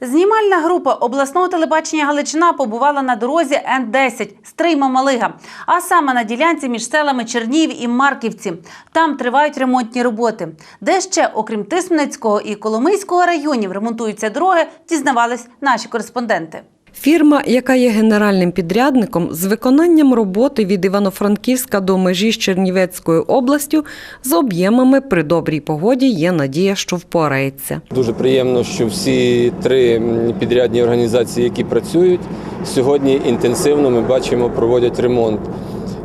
Знімальна група обласного телебачення Галичина побувала на дорозі Н-10 Стрийма-Малига, а саме на ділянці між селами Чернів і Марківці. Там тривають ремонтні роботи. Де ще, окрім Тисменецького і Коломийського районів, ремонтуються дороги, дізнавались наші кореспонденти. Фірма, яка є генеральним підрядником, з виконанням роботи від Івано-Франківська до межі з Чернівецькою областю з об'ємами при добрій погоді є надія, що впорається. Дуже приємно, що всі три підрядні організації, які працюють, сьогодні інтенсивно ми бачимо, проводять ремонт.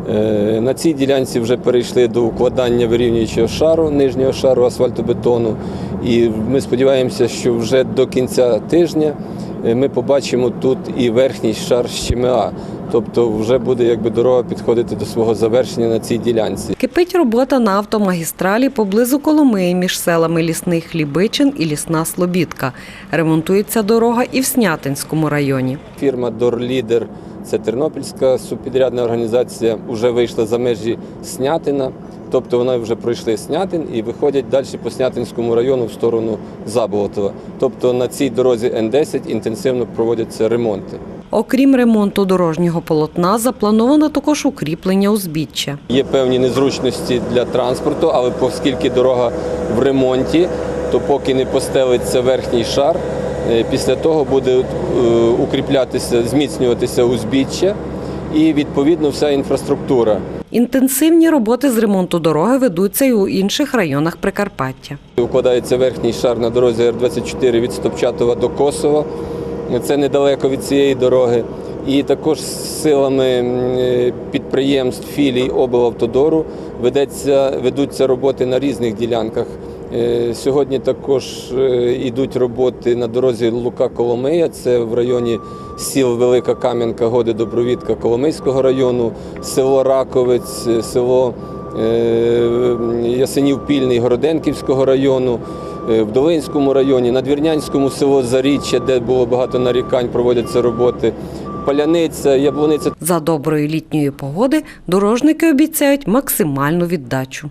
Е, На цій ділянці вже перейшли до укладання вирівнюючого шару, нижнього шару асфальтобетону. І ми сподіваємося, що вже до кінця тижня ми побачимо тут і верхній шар щемеа. Тобто вже буде якби дорога підходити до свого завершення на цій ділянці. Кипить робота на автомагістралі поблизу Коломиї між селами Лісний Хлібичин і Лісна Слобідка. Ремонтується дорога і в Снятинському районі. Фірма Дорлідер, це тернопільська субпідрядна організація, вже вийшла за межі Снятина. Тобто вони вже пройшли Снятин і виходять далі по Снятинському району в сторону Заболотова. Тобто на цій дорозі Н-10 інтенсивно проводяться ремонти. Окрім ремонту дорожнього полотна, заплановано також укріплення узбіччя. Є певні незручності для транспорту, але оскільки дорога в ремонті, то поки не постелиться верхній шар, е, після того буде е, укріплятися, зміцнюватися узбіччя і відповідно вся інфраструктура. Інтенсивні роботи з ремонту дороги ведуться і у інших районах Прикарпаття. Укладається верхній шар на дорозі Р-24 від Стопчатова до Косова. Це недалеко від цієї дороги. І також з силами е, підприємств філій облавтодору ведуться роботи на різних ділянках. Е, Сьогодні також е, йдуть роботи на дорозі Лука-Коломия, це в районі сіл Велика Кам'янка, Годи Добровідка Коломийського району, село Раковець, е, село е, Ясенів Пільний Городенківського району. Е, В Долинському районі, Надвірнянському село Заріччя, де було багато нарікань, проводяться роботи. Паляниця, Яблуниця За доброї літньої погоди дорожники обіцяють максимальну віддачу.